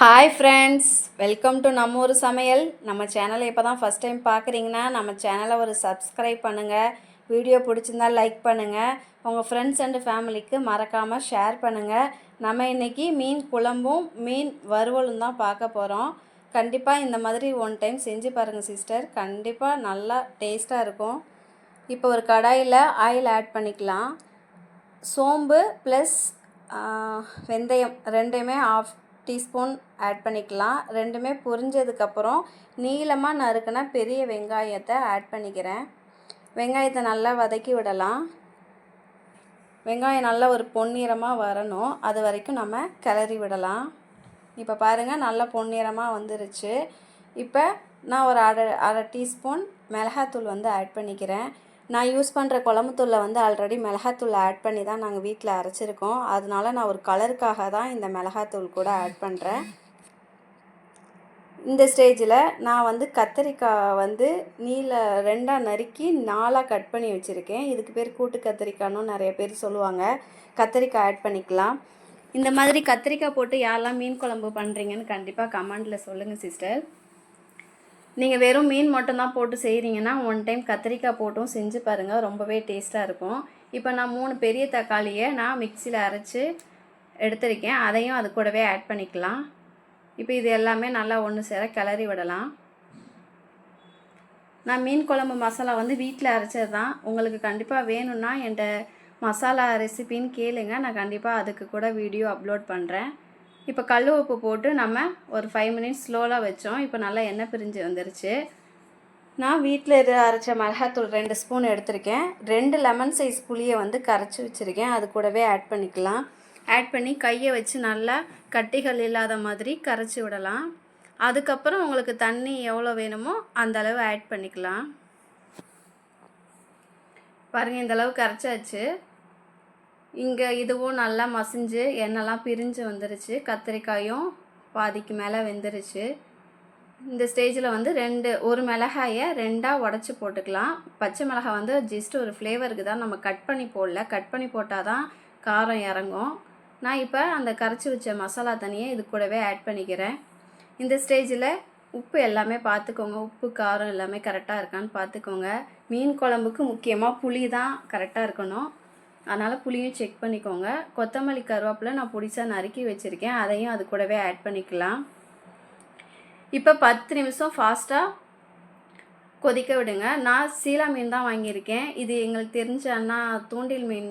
Hi friends welcome to நம்ம ஒரு சமையல். நம்ம சேனலை இப்போ தான் ஃபஸ்ட் டைம் பார்க்குறீங்கன்னா நம்ம சேனலை ஒரு சப்ஸ்கிரைப் பண்ணுங்கள் வீடியோ பிடிச்சிருந்தா லைக் பண்ணுங்கள் உங்கள் ஃப்ரெண்ட்ஸ் அண்டு ஃபேமிலிக்கு மறக்காமல் ஷேர் பண்ணுங்கள் நம்ம இன்றைக்கி மீன் குழம்பும் மீன் வறுவலும் தான் பார்க்க போகிறோம் கண்டிப்பாக இந்த மாதிரி ஒன் டைம் செஞ்சு பாருங்கள் சிஸ்டர் கண்டிப்பாக நல்லா டேஸ்ட்டாக இருக்கும். இப்போ ஒரு கடாயில் ஆயில் ஆட் பண்ணிக்கலாம். சோம்பு ப்ளஸ் வெந்தயம் ரெண்டையுமே ஆஃப் டீஸ்பூன் ஆட் பண்ணிக்கலாம். ரெண்டுமே பொரிஞ்சதுக்கப்புறம் நீளமாக நறுக்கின பெரிய வெங்காயத்தை ஆட் பண்ணிக்கிறேன். வெங்காயத்தை நல்லா வதக்கி விடலாம். வெங்காயம் நல்லா ஒரு பொன்னிறமாக வரணும். அது வரைக்கும் நம்ம கிளறி விடலாம். இப்போ பாருங்கள் நல்லா பொன்னிறமாக வந்துருச்சு. இப்போ நான் ஒரு அரை அரை டீஸ்பூன் மிளகாத்தூள் வந்து ஆட் பண்ணிக்கிறேன். நான் யூஸ் பண்ணுற குழம்புத்தூளில் வந்து ஆல்ரெடி மிளகாத்தூள் ஆட் பண்ணி தான் நாங்கள் வீட்டில் அரைச்சிருக்கோம். அதனால நான் ஒரு கலருக்காக தான் இந்த மிளகாத்தூள் கூட ஆட் பண்ணுறேன் இந்த ஸ்டேஜில் நான் வந்து கத்திரிக்காய் வந்து நீல ரெண்டாக நறுக்கி நாலாக கட் பண்ணி வச்சுருக்கேன். இதுக்கு பேர் கூட்டு கத்திரிக்காய்னு நிறைய பேர் சொல்லுவாங்க. கத்திரிக்காய் ஆட் பண்ணிக்கலாம். இந்த மாதிரி கத்திரிக்காய் போட்டு யாரெல்லாம் மீன் குழம்பு பண்ணுறீங்கன்னு கண்டிப்பாக கமெண்டில் சொல்லுங்கள் சிஸ்டர் நீங்கள் வெறும் மீன் மட்டும்தான் போட்டு செய்கிறீங்கன்னா ஒன் டைம் கத்திரிக்காய் போட்டும் செஞ்சு பாருங்கள் ரொம்பவே டேஸ்ட்டாக இருக்கும். இப்போ நான் மூணு பெரிய தக்காளியை நான் மிக்சியில் அரைச்சி எடுத்திருக்கேன். அதையும் அது கூடவே ஆட் பண்ணிக்கலாம். இப்போ இது எல்லாமே நல்லா ஒன்று சேர கிளறி விடலாம். நான் மீன் குழம்பு மசாலா வந்து வீட்டில் அரைச்சது தான் உங்களுக்கு கண்டிப்பாக வேணும்னா என்கிட்ட மசாலா ரெசிபின்னு கேளுங்க. நான் கண்டிப்பாக அதுக்கு கூட வீடியோ அப்லோட் பண்ணுறேன் இப்போ கல் உப்பு போட்டு நம்ம ஒரு ஃபைவ் மினிட்ஸ் ஸ்லோலாக வச்சோம். இப்போ நல்லா எண்ணெய் பிரிஞ்சு வந்துருச்சு. நான் வீட்டில் இரு அரைச்ச மிளகாத்தூள் ரெண்டு ஸ்பூன் எடுத்திருக்கேன். ரெண்டு லெமன் சைஸ் புளியை வந்து கரைச்சி வச்சுருக்கேன். அது கூடவே ஆட் பண்ணிக்கலாம். ஆட் பண்ணி கையை வச்சு நல்லா கட்டிகள் இல்லாத மாதிரி கரைச்சி விடலாம். அதுக்கப்புறம் உங்களுக்கு தண்ணி எவ்வளோ வேணுமோ அந்த அளவு ஆட் பண்ணிக்கலாம். பாருங்கள் இந்தளவு கரைச்சாச்சு. இங்கே இதுவும் நல்லா மசிஞ்சு எண்ணெய்லாம் பிரிஞ்சு வந்துருச்சு. கத்திரிக்காயும் பாதிக்கு மேலே வெந்துருச்சு. இந்த ஸ்டேஜில் வந்து ரெண்டு ஒரு மிளகாயை ரெண்டாக உடச்சி போட்டுக்கலாம். பச்சை மிளகாய் வந்து ஜஸ்ட் ஒரு ஃப்ளேவருக்கு தான் நம்ம கட் பண்ணி போடல. கட் பண்ணி போட்டால் தான் காரம் இறங்கும். நான் இப்போ அந்த கரைச்சி வச்ச மசாலா தனியை இது கூடவே ஆட் பண்ணிக்கிறேன். இந்த ஸ்டேஜில் உப்பு எல்லாமே பார்த்துக்கோங்க உப்பு காரம் எல்லாமே கரெக்டாக இருக்கான்னு பார்த்துக்கோங்க மீன் குழம்புக்கு முக்கியமாக புளி தான் கரெக்டாக இருக்கணும். அதனால் புளியும் செக் பண்ணிக்கோங்க. கொத்தமல்லி கருவேப்பிலை நான் பிடிச்சா நறுக்கி வச்சுருக்கேன். அதையும் அது கூடவே ஆட் பண்ணிக்கலாம். இப்போ பத்து நிமிஷம் ஃபாஸ்ட்டாக கொதிக்க விடுங்க. நான் சீலா மீன் தான் வாங்கியிருக்கேன். இது எங்களுக்கு தெரிஞ்ச அண்ணா தூண்டில் மீன்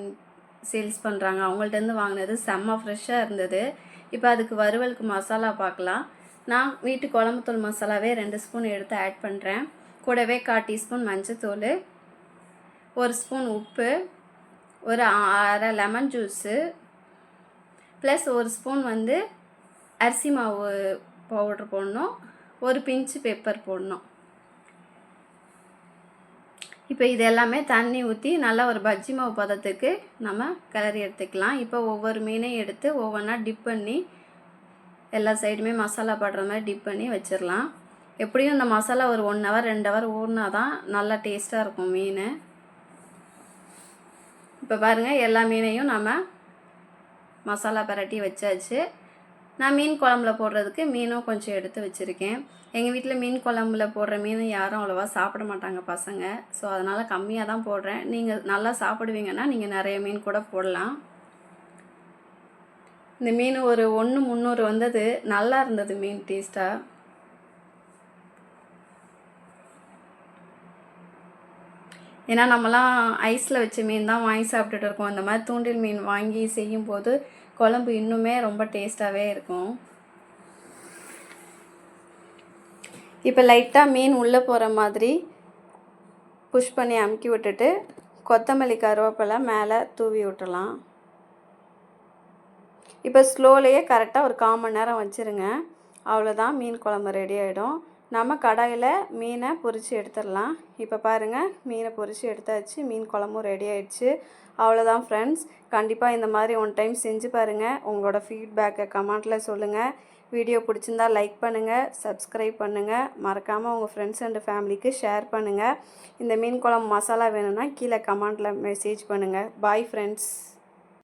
சேல்ஸ் பண்ணுறாங்க அவங்கள்ட்டேருந்து வாங்கினது. செம்ம ஃப்ரெஷ்ஷாக இருந்தது. இப்போ அதுக்கு வறுவலுக்கு மசாலா பார்க்கலாம். நான் வீட்டு குழம்புத்தூள் மசாலாவே ரெண்டு ஸ்பூன் எடுத்து ஆட் பண்ணுறேன் கூடவே கால் டீஸ்பூன் மஞ்சத்தூள் ஒரு ஸ்பூன் உப்பு ஒரு அரை லெமன் ஜூஸு ப்ளஸ் ஒரு ஸ்பூன் வந்து அரிசி மாவு பவுட்ரு போடணும். ஒரு பிஞ்சு பெப்பர் போடணும். இப்போ இது எல்லாமே தண்ணி ஊற்றி நல்லா ஒரு பஜ்ஜி மாவு பதத்துக்கு நம்ம கிளறி எடுத்துக்கலாம். இப்போ ஒவ்வொரு மீனையும் எடுத்து ஒவ்வொன்றா டிப் பண்ணி எல்லா சைடுமே மசாலா படுற மாதிரி டிப் பண்ணி வச்சிடலாம். எப்படியும் இந்த மசாலா ஒரு ஒன் ஹவர் ரெண்டு ஹவர் ஊறினா தான் நல்லா டேஸ்ட்டாக இருக்கும் மீன். இப்போ பாருங்கள் எல்லா மீனையும் நம்ம மசாலா பரட்டி வச்சாச்சு. நான் மீன் குழம்புல போடுறதுக்கு மீனும் கொஞ்சம் எடுத்து வச்சுருக்கேன். எங்கள் வீட்டில் மீன் குழம்புல போடுற மீன் யாரும் அவ்வளோவா சாப்பிட மாட்டாங்க பசங்க. ஸோ அதனால் கம்மியாக தான் போடுறேன். நீங்கள் நல்லா சாப்பிடுவீங்கன்னா நீங்கள் நிறைய மீன் கூட போடலாம். இந்த மீன் ஒரு ஒன்று முந்நூறு வந்தது. நல்லா இருந்தது மீன் டேஸ்ட்டாக ஏன்னா நம்மலாம் ஐஸில் வச்ச மீன் தான் வாங்கி சாப்பிட்டுட்டு இருக்கோம். அந்த மாதிரி தூண்டில் மீன் வாங்கி செய்யும்போது குழம்பு இன்னுமே ரொம்ப டேஸ்ட்டாகவே இருக்கும். இப்போ லைட்டாக மீன் உள்ளே போகிற மாதிரி புஷ் பண்ணி அமுக்கி விட்டுட்டு கொத்தமல்லி கருவேப்பிலை மேலே தூவி விட்டுலாம். இப்போ ஸ்லோலையே கரெக்டாக ஒரு கால் மணி நேரம் வச்சுருங்க. அவ்வளோதான் மீன் குழம்பு ரெடி ஆகிடும் நம்ம கடாயில் மீனை பொரித்து எடுத்துடலாம். இப்போ பாருங்கள் மீனை பொரித்து எடுத்தாச்சு. மீன் குழம்பும் ரெடி ஆயிடுச்சு. அவ்வளோதான் ஃப்ரெண்ட்ஸ் கண்டிப்பாக இந்த மாதிரி ஒன் டைம் செஞ்சு பாருங்கள் உங்களோட ஃபீட்பேக்கை கமெண்ட்டில் சொல்லுங்கள் வீடியோ பிடிச்சிருந்தா லைக் பண்ணுங்கள் சப்ஸ்கிரைப் பண்ணுங்கள் மறக்காமல் உங்கள் ஃப்ரெண்ட்ஸ் அண்ட் ஃபேமிலிக்கு ஷேர் பண்ணுங்கள் இந்த மீன் குழம்பு மசாலா வேணும்னா கீழே கமெண்ட்டில் மெசேஜ் பண்ணுங்கள் பாய் ஃப்ரெண்ட்ஸ்